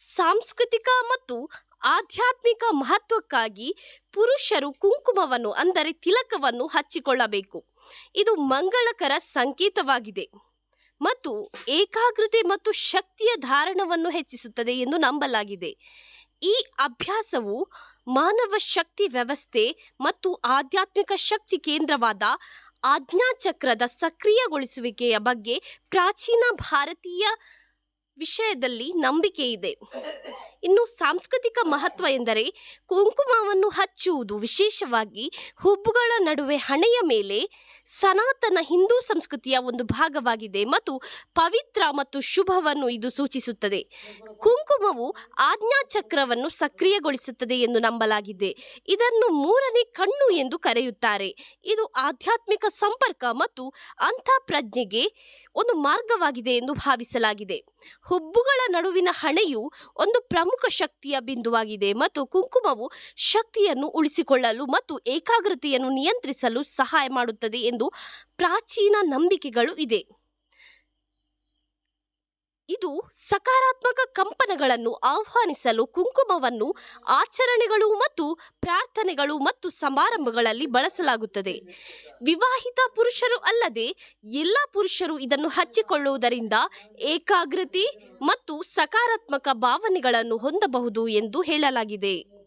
ಸಾಂಸ್ಕೃತಿಕ ಮತ್ತು ಆಧ್ಯಾತ್ಮಿಕ ಮಹತ್ವಕ್ಕಾಗಿ ಪುರುಷರು ಕುಂಕುಮವನ್ನು, ಅಂದರೆ ತಿಲಕವನ್ನು ಹಚ್ಚಿಕೊಳ್ಳಬೇಕು. ಇದು ಮಂಗಳಕರ ಸಂಕೇತವಾಗಿದೆ ಮತ್ತು ಏಕಾಗ್ರತೆ ಮತ್ತು ಶಕ್ತಿಯ ಧಾರಣವನ್ನು ಹೆಚ್ಚಿಸುತ್ತದೆ ಎಂದು ನಂಬಲಾಗಿದೆ. ಈ ಅಭ್ಯಾಸವು ಮಾನವ ಶಕ್ತಿ ವ್ಯವಸ್ಥೆ ಮತ್ತು ಆಧ್ಯಾತ್ಮಿಕ ಶಕ್ತಿ ಕೇಂದ್ರವಾದ ಆಜ್ಞಾಚಕ್ರದ ಸಕ್ರಿಯಗೊಳಿಸುವಿಕೆಯ ಬಗ್ಗೆ ಪ್ರಾಚೀನ ಭಾರತೀಯ ವಿಷಯದಲ್ಲಿ ನಂಬಿಕೆ ಇದೆ. ಇನ್ನು ಸಾಂಸ್ಕೃತಿಕ ಮಹತ್ವ ಎಂದರೆ ಕುಂಕುಮವನ್ನು ಹಚ್ಚುವುದು ವಿಶೇಷವಾಗಿ ಹುಬ್ಬುಗಳ ನಡುವೆ ಹಣೆಯ ಮೇಲೆ ಸನಾತನ ಹಿಂದೂ ಸಂಸ್ಕೃತಿಯ ಒಂದು ಭಾಗವಾಗಿದೆ ಮತ್ತು ಪವಿತ್ರ ಮತ್ತು ಶುಭವನ್ನು ಇದು ಸೂಚಿಸುತ್ತದೆ. ಕುಂಕುಮವು ಆಜ್ಞಾಚಕ್ರವನ್ನು ಸಕ್ರಿಯಗೊಳಿಸುತ್ತದೆ ಎಂದು ನಂಬಲಾಗಿದೆ. ಇದನ್ನು ಮೂರನೇ ಕಣ್ಣು ಎಂದು ಕರೆಯುತ್ತಾರೆ. ಇದು ಆಧ್ಯಾತ್ಮಿಕ ಸಂಪರ್ಕ ಮತ್ತು ಅಂತಃಪ್ರಜ್ಞೆಗೆ ಒಂದು ಮಾರ್ಗವಾಗಿದೆ ಎಂದು ಭಾವಿಸಲಾಗಿದೆ. ಹುಬ್ಬುಗಳ ನಡುವಿನ ಹಣೆಯು ಒಂದು ಪ್ರಮುಖ ಶಕ್ತಿಯ ಬಿಂದುವಾಗಿದೆ ಮತ್ತು ಕುಂಕುಮವು ಶಕ್ತಿಯನ್ನು ಉಳಿಸಿಕೊಳ್ಳಲು ಮತ್ತು ಏಕಾಗ್ರತೆಯನ್ನು ನಿಯಂತ್ರಿಸಲು ಸಹಾಯ ಮಾಡುತ್ತದೆ ಎಂದು ಪ್ರಾಚೀನ ನಂಬಿಕೆಗಳು ಇದೆ. ಇದು ಸಕಾರಾತ್ಮಕ ಕಂಪನಗಳನ್ನು ಆಹ್ವಾನಿಸಲು ಕುಂಕುಮವನ್ನು ಆಚರಣೆಗಳು ಮತ್ತು ಪ್ರಾರ್ಥನೆಗಳು ಮತ್ತು ಸಮಾರಂಭಗಳಲ್ಲಿ ಬಳಸಲಾಗುತ್ತದೆ. ವಿವಾಹಿತ ಪುರುಷರು ಅಲ್ಲದೆ ಎಲ್ಲ ಪುರುಷರು ಇದನ್ನು ಹಚ್ಚಿಕೊಳ್ಳುವುದರಿಂದ ಏಕಾಗ್ರತೆ ಮತ್ತು ಸಕಾರಾತ್ಮಕ ಭಾವನೆಗಳನ್ನು ಹೊಂದಬಹುದು ಎಂದು ಹೇಳಲಾಗಿದೆ.